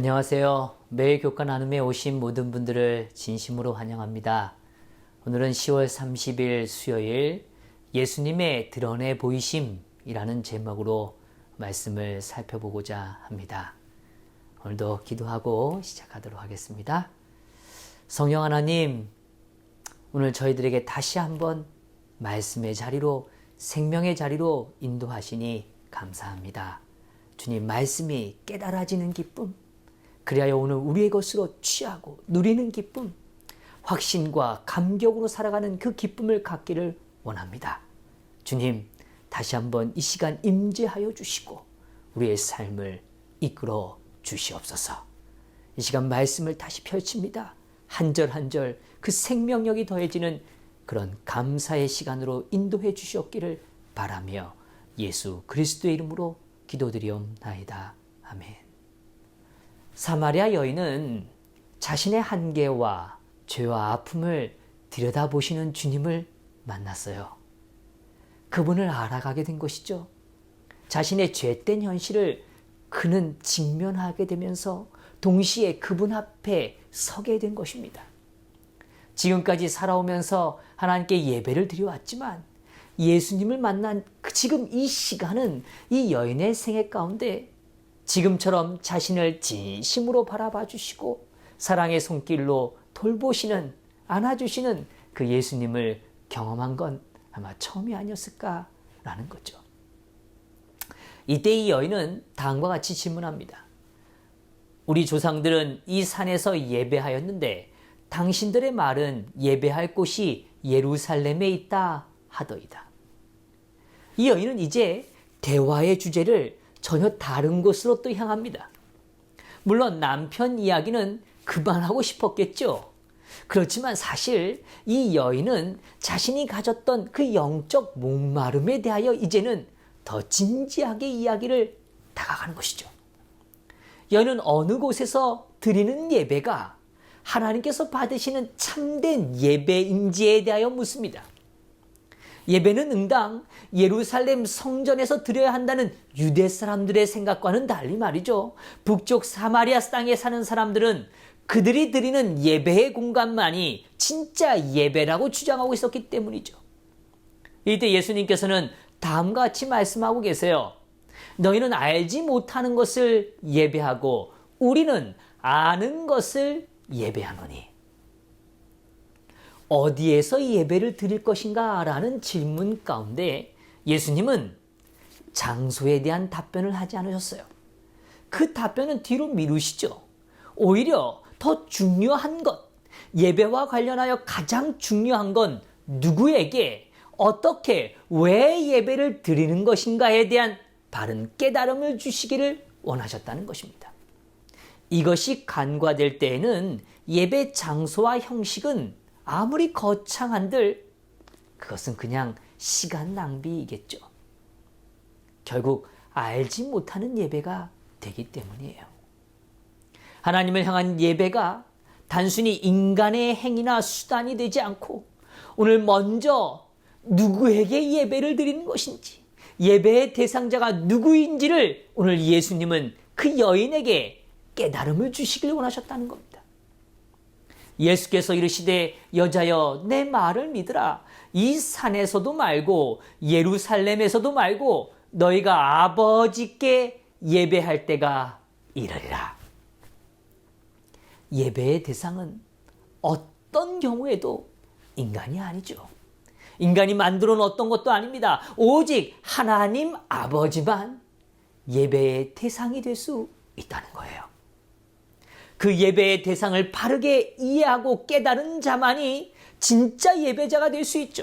안녕하세요. 매일 교과 나눔에 오신 모든 분들을 진심으로 환영합니다. 오늘은 10월 30일 수요일 예수님의 드러내 보이심이라는 제목으로 말씀을 살펴보고자 합니다. 오늘도 기도하고 시작하도록 하겠습니다. 성령 하나님, 오늘 저희들에게 다시 한번 말씀의 자리로 생명의 자리로 인도하시니 감사합니다. 주님 말씀이 깨달아지는 기쁨, 그리하여 오늘 우리의 것으로 취하고 누리는 기쁨, 확신과 감격으로 살아가는 그 기쁨을 갖기를 원합니다. 주님, 다시 한번 이 시간 임재하여 주시고 우리의 삶을 이끌어 주시옵소서. 이 시간 말씀을 다시 펼칩니다. 한 절 한 절 그 생명력이 더해지는 그런 감사의 시간으로 인도해 주시옵기를 바라며 예수 그리스도의 이름으로 기도드리옵나이다. 아멘. 사마리아 여인은 자신의 한계와 죄와 아픔을 들여다보시는 주님을 만났어요. 그분을 알아가게 된 것이죠. 자신의 죄된 현실을 그는 직면하게 되면서 동시에 그분 앞에 서게 된 것입니다. 지금까지 살아오면서 하나님께 예배를 드려왔지만 예수님을 만난 그 지금 이 시간은 이 여인의 생애 가운데 지금처럼 자신을 진심으로 바라봐 주시고 사랑의 손길로 돌보시는 안아주시는 그 예수님을 경험한 건 아마 처음이 아니었을까라는 거죠. 이때 이 여인은 다음과 같이 질문합니다. 우리 조상들은 이 산에서 예배하였는데 당신들의 말은 예배할 곳이 예루살렘에 있다 하더이다. 이 여인은 이제 대화의 주제를 전혀 다른 곳으로 또 향합니다. 물론 남편 이야기는 그만하고 싶었겠죠. 그렇지만 사실 이 여인은 자신이 가졌던 그 영적 목마름에 대하여 이제는 더 진지하게 이야기를 다가가는 것이죠. 여인은 어느 곳에서 드리는 예배가 하나님께서 받으시는 참된 예배인지에 대하여 묻습니다. 예배는 응당 예루살렘 성전에서 드려야 한다는 유대 사람들의 생각과는 달리 말이죠. 북쪽 사마리아 땅에 사는 사람들은 그들이 드리는 예배의 공간만이 진짜 예배라고 주장하고 있었기 때문이죠. 이때 예수님께서는 다음과 같이 말씀하고 계세요. 너희는 알지 못하는 것을 예배하고 우리는 아는 것을 예배하노니. 어디에서 예배를 드릴 것인가? 라는 질문 가운데 예수님은 장소에 대한 답변을 하지 않으셨어요. 그 답변은 뒤로 미루시죠. 오히려 더 중요한 것, 예배와 관련하여 가장 중요한 건 누구에게 어떻게 왜 예배를 드리는 것인가에 대한 바른 깨달음을 주시기를 원하셨다는 것입니다. 이것이 간과될 때에는 예배 장소와 형식은 아무리 거창한들 그것은 그냥 시간 낭비이겠죠. 결국 알지 못하는 예배가 되기 때문이에요. 하나님을 향한 예배가 단순히 인간의 행위나 수단이 되지 않고 오늘 먼저 누구에게 예배를 드리는 것인지 예배의 대상자가 누구인지를 오늘 예수님은 그 여인에게 깨달음을 주시길 원하셨다는 겁니다. 예수께서 이르시되 여자여 내 말을 믿으라 이 산에서도 말고 예루살렘에서도 말고 너희가 아버지께 예배할 때가 이르리라. 예배의 대상은 어떤 경우에도 인간이 아니죠. 인간이 만들어 놓았던 것도 아닙니다. 오직 하나님 아버지만 예배의 대상이 될 수 있다는 거예요. 그 예배의 대상을 바르게 이해하고 깨달은 자만이 진짜 예배자가 될 수 있죠.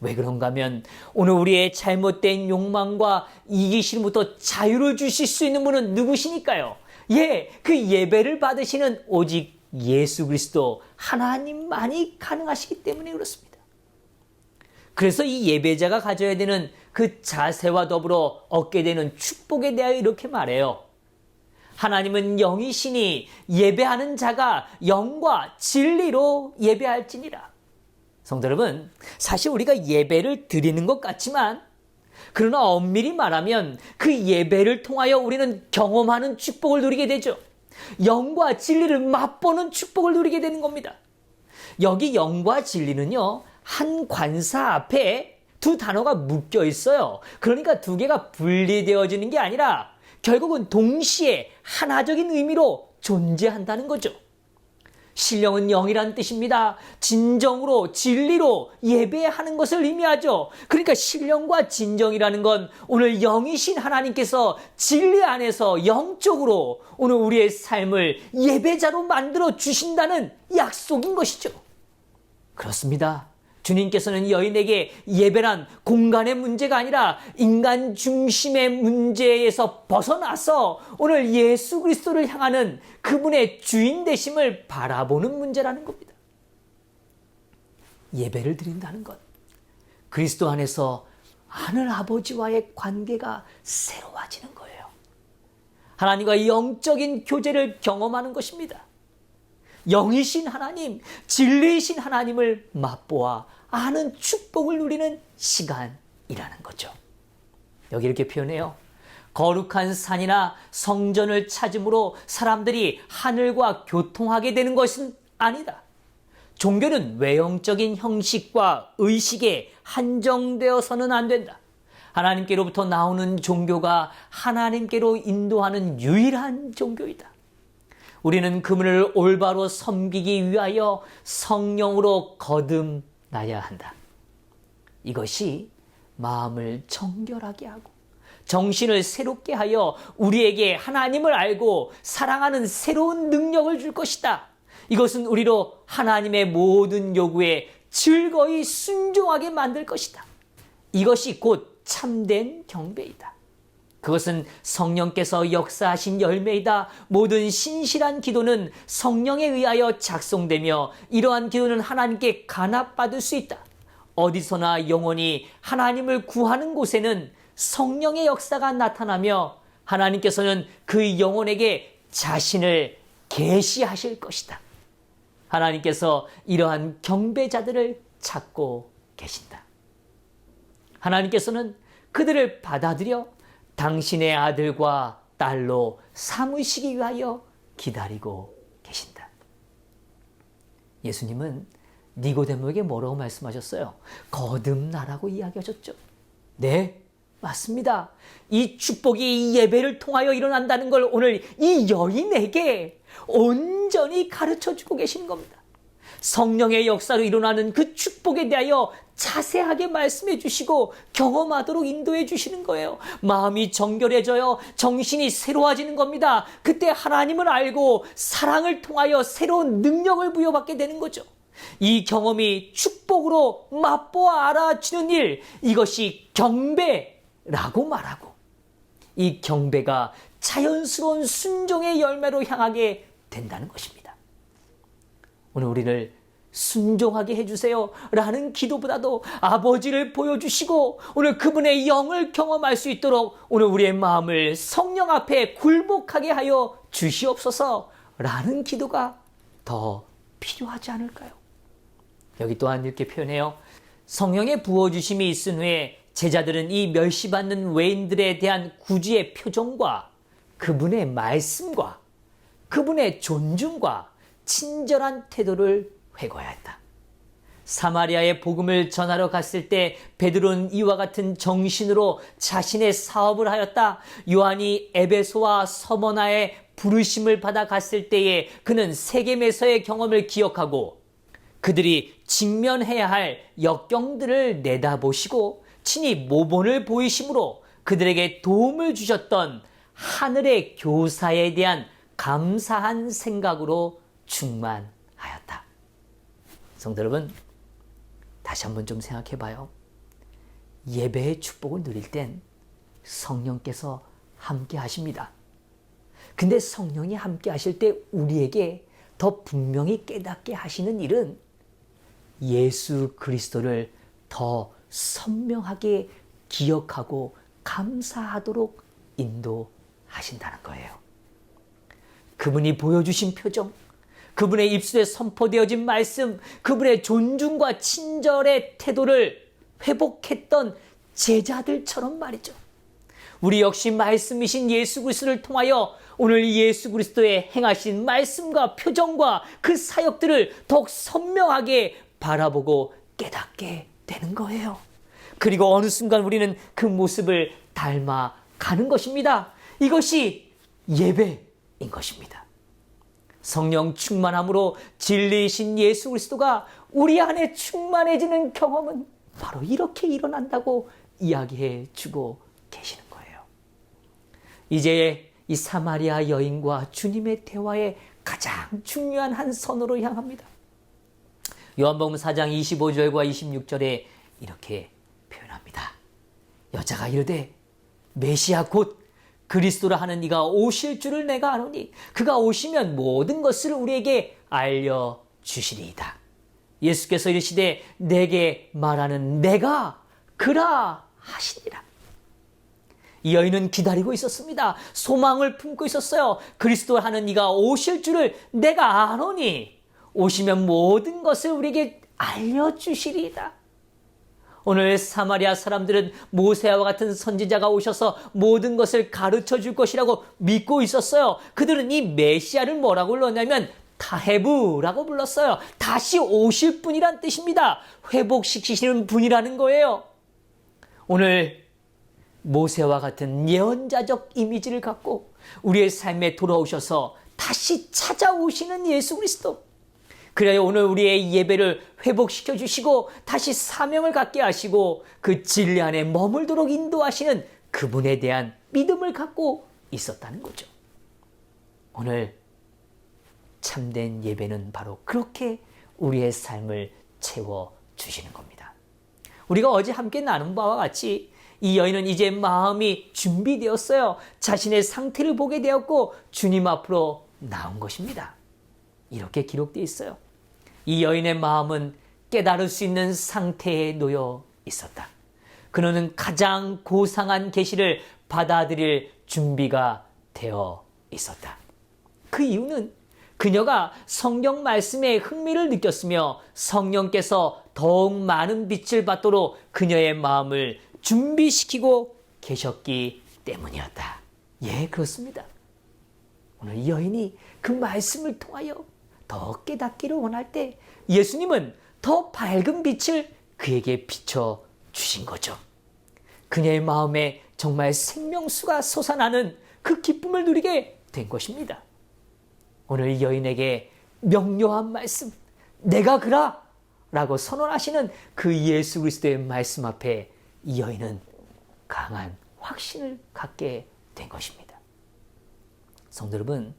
왜 그런가 하면 오늘 우리의 잘못된 욕망과 이기심부터 자유를 주실 수 있는 분은 누구시니까요? 예, 그 예배를 받으시는 오직 예수 그리스도 하나님만이 가능하시기 때문에 그렇습니다. 그래서 이 예배자가 가져야 되는 그 자세와 더불어 얻게 되는 축복에 대하여 이렇게 말해요. 하나님은 영이시니 예배하는 자가 영과 진리로 예배할지니라. 성도 여러분, 사실 우리가 예배를 드리는 것 같지만 그러나 엄밀히 말하면 그 예배를 통하여 우리는 경험하는 축복을 누리게 되죠. 영과 진리를 맛보는 축복을 누리게 되는 겁니다. 여기 영과 진리는요, 한 관사 앞에 두 단어가 묶여 있어요. 그러니까 두 개가 분리되어지는 게 아니라 결국은 동시에 하나적인 의미로 존재한다는 거죠. 신령은 영이란 뜻입니다. 진정으로 진리로 예배하는 것을 의미하죠. 그러니까 신령과 진정이라는 건 오늘 영이신 하나님께서 진리 안에서 영적으로 오늘 우리의 삶을 예배자로 만들어 주신다는 약속인 것이죠. 그렇습니다. 주님께서는 여인에게 예배란 공간의 문제가 아니라 인간 중심의 문제에서 벗어나서 오늘 예수 그리스도를 향하는 그분의 주인 되심을 바라보는 문제라는 겁니다. 예배를 드린다는 것. 그리스도 안에서 하늘 아버지와의 관계가 새로워지는 거예요. 하나님과 영적인 교제를 경험하는 것입니다. 영이신 하나님, 진리이신 하나님을 맛보아 아는 축복을 누리는 시간이라는 거죠. 여기 이렇게 표현해요. 거룩한 산이나 성전을 찾음으로 사람들이 하늘과 교통하게 되는 것은 아니다. 종교는 외형적인 형식과 의식에 한정되어서는 안 된다. 하나님께로부터 나오는 종교가 하나님께로 인도하는 유일한 종교이다. 우리는 그분을 올바로 섬기기 위하여 성령으로 거듭나야 한다. 이것이 마음을 정결하게 하고 정신을 새롭게 하여 우리에게 하나님을 알고 사랑하는 새로운 능력을 줄 것이다. 이것은 우리로 하나님의 모든 요구에 즐거이 순종하게 만들 것이다. 이것이 곧 참된 경배이다. 그것은 성령께서 역사하신 열매이다. 모든 신실한 기도는 성령에 의하여 작성되며 이러한 기도는 하나님께 간합받을 수 있다. 어디서나 영원히 하나님을 구하는 곳에는 성령의 역사가 나타나며 하나님께서는 그 영혼에게 자신을 계시하실 것이다. 하나님께서 이러한 경배자들을 찾고 계신다. 하나님께서는 그들을 받아들여 당신의 아들과 딸로 삼으시기 위하여 기다리고 계신다. 예수님은 니고데모에게 뭐라고 말씀하셨어요? 거듭나라고 이야기하셨죠. 네, 맞습니다. 이 축복이 이 예배를 통하여 일어난다는 걸 오늘 이 여인에게 온전히 가르쳐 주고 계신 겁니다. 성령의 역사로 일어나는 그 축복에 대하여 자세하게 말씀해 주시고 경험하도록 인도해 주시는 거예요. 마음이 정결해져요. 정신이 새로워지는 겁니다. 그때 하나님을 알고 사랑을 통하여 새로운 능력을 부여받게 되는 거죠. 이 경험이 축복으로 맛보아 알아주는 일, 이것이 경배라고 말하고, 이 경배가 자연스러운 순종의 열매로 향하게 된다는 것입니다. 오늘 우리를 순종하게 해주세요. 라는 기도보다도 아버지를 보여주시고 오늘 그분의 영을 경험할 수 있도록 오늘 우리의 마음을 성령 앞에 굴복하게 하여 주시옵소서. 라는 기도가 더 필요하지 않을까요? 여기 또한 이렇게 표현해요. 성령의 부어주심이 있은 후에 제자들은 이 멸시받는 외인들에 대한 구주의 표정과 그분의 말씀과 그분의 존중과 친절한 태도를 회고하였다. 사마리아의 복음을 전하러 갔을 때 베드로는 이와 같은 정신으로 자신의 사업을 하였다. 요한이 에베소와 서머나의 부르심을 받아 갔을 때에 그는 세겜에서의 경험을 기억하고 그들이 직면해야 할 역경들을 내다보시고 친히 모본을 보이심으로 그들에게 도움을 주셨던 하늘의 교사에 대한 감사한 생각으로 충만하였다. 성도 여러분, 다시 한번 좀 생각해 봐요. 예배의 축복을 누릴 땐 성령께서 함께 하십니다. 근데 성령이 함께 하실 때 우리에게 더 분명히 깨닫게 하시는 일은 예수 그리스도를 더 선명하게 기억하고 감사하도록 인도하신다는 거예요. 그분이 보여주신 표정, 그분의 입술에 선포되어진 말씀, 그분의 존중과 친절의 태도를 회복했던 제자들처럼 말이죠. 우리 역시 말씀이신 예수 그리스도를 통하여 오늘 예수 그리스도의 행하신 말씀과 표정과 그 사역들을 더욱 선명하게 바라보고 깨닫게 되는 거예요. 그리고 어느 순간 우리는 그 모습을 닮아 가는 것입니다. 이것이 예배인 것입니다. 성령 충만함으로 진리이신 예수 그리스도가 우리 안에 충만해지는 경험은 바로 이렇게 일어난다고 이야기해 주고 계시는 거예요. 이제 이 사마리아 여인과 주님의 대화의 가장 중요한 한 선으로 향합니다. 요한복음 4장 25절과 26절에 이렇게 표현합니다. 여자가 이르되 메시아 곧 그리스도라 하는 이가 오실 줄을 내가 아노니 그가 오시면 모든 것을 우리에게 알려 주시리이다. 예수께서 이르시되 내게 말하는 내가 그라 하시니라. 이 여인은 기다리고 있었습니다. 소망을 품고 있었어요. 그리스도 하는 이가 오실 줄을 내가 아노니 오시면 모든 것을 우리에게 알려 주시리이다. 오늘 사마리아 사람들은 모세와 같은 선지자가 오셔서 모든 것을 가르쳐 줄 것이라고 믿고 있었어요. 그들은 이 메시아를 뭐라고 불렀냐면 타헤브라고 불렀어요. 다시 오실 분이란 뜻입니다. 회복시키시는 분이라는 거예요. 오늘 모세와 같은 예언자적 이미지를 갖고 우리의 삶에 돌아오셔서 다시 찾아오시는 예수 그리스도. 그래야 오늘 우리의 예배를 회복시켜 주시고 다시 사명을 갖게 하시고 그 진리 안에 머물도록 인도하시는 그분에 대한 믿음을 갖고 있었다는 거죠. 오늘 참된 예배는 바로 그렇게 우리의 삶을 채워 주시는 겁니다. 우리가 어제 함께 나눈 바와 같이 이 여인은 이제 마음이 준비되었어요. 자신의 상태를 보게 되었고 주님 앞으로 나온 것입니다. 이렇게 기록되어 있어요. 이 여인의 마음은 깨달을 수 있는 상태에 놓여 있었다. 그는 가장 고상한 계시를 받아들일 준비가 되어 있었다. 그 이유는 그녀가 성경 말씀에 흥미를 느꼈으며 성령께서 더욱 많은 빛을 받도록 그녀의 마음을 준비시키고 계셨기 때문이었다. 예, 그렇습니다. 오늘 이 여인이 그 말씀을 통하여 더 깨닫기를 원할 때 예수님은 더 밝은 빛을 그에게 비춰 주신 거죠. 그녀의 마음에 정말 생명수가 솟아나는 그 기쁨을 누리게 된 것입니다. 오늘 이 여인에게 명료한 말씀, 내가 그라! 라고 선언하시는 그 예수 그리스도의 말씀 앞에 이 여인은 강한 확신을 갖게 된 것입니다. 성도 여러분,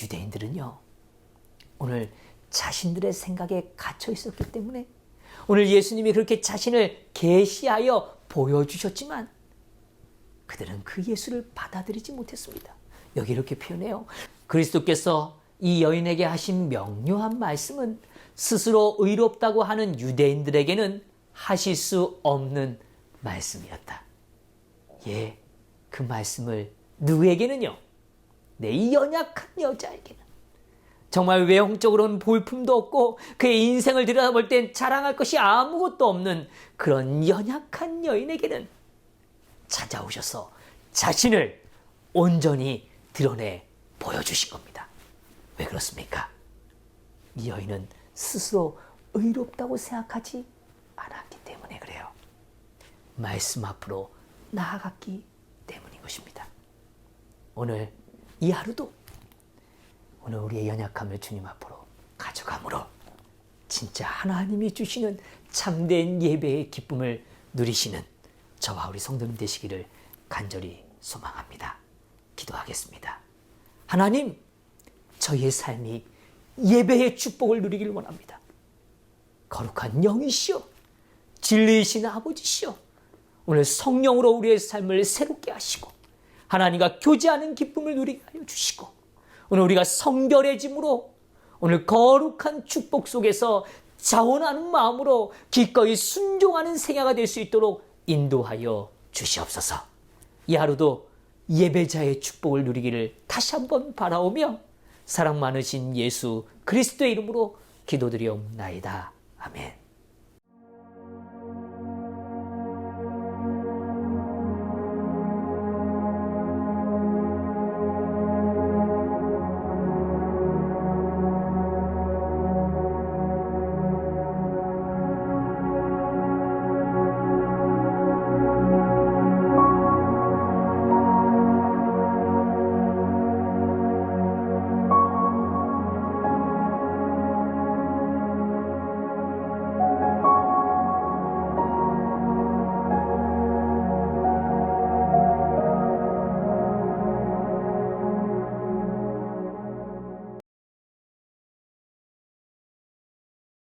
유대인들은요, 오늘 자신들의 생각에 갇혀 있었기 때문에 오늘 예수님이 그렇게 자신을 계시하여 보여주셨지만 그들은 그 예수를 받아들이지 못했습니다. 여기 이렇게 표현해요. 그리스도께서 이 여인에게 하신 명료한 말씀은 스스로 의롭다고 하는 유대인들에게는 하실 수 없는 말씀이었다. 예, 그 말씀을 누구에게는요? 내 이 연약한 여자에게는 정말 외형적으로는 볼품도 없고 그의 인생을 들여다볼 땐 자랑할 것이 아무것도 없는 그런 연약한 여인에게는 찾아오셔서 자신을 온전히 드러내 보여주신 겁니다. 왜 그렇습니까? 이 여인은 스스로 의롭다고 생각하지 않았기 때문에 그래요. 말씀 앞으로 나아갔기 때문인 것입니다. 오늘 이 하루도 오늘 우리의 연약함을 주님 앞으로 가져감으로 진짜 하나님이 주시는 참된 예배의 기쁨을 누리시는 저와 우리 성도님 되시기를 간절히 소망합니다. 기도하겠습니다. 하나님, 저희의 삶이 예배의 축복을 누리길 원합니다. 거룩한 영이시여, 진리이신 아버지시여, 오늘 성령으로 우리의 삶을 새롭게 하시고, 하나님과 교제하는 기쁨을 누리게 하여 주시고, 오늘 우리가 성결해짐으로 오늘 거룩한 축복 속에서 자원하는 마음으로 기꺼이 순종하는 생애가 될 수 있도록 인도하여 주시옵소서. 이 하루도 예배자의 축복을 누리기를 다시 한번 바라오며 사랑 많으신 예수 그리스도의 이름으로 기도드리옵나이다. 아멘.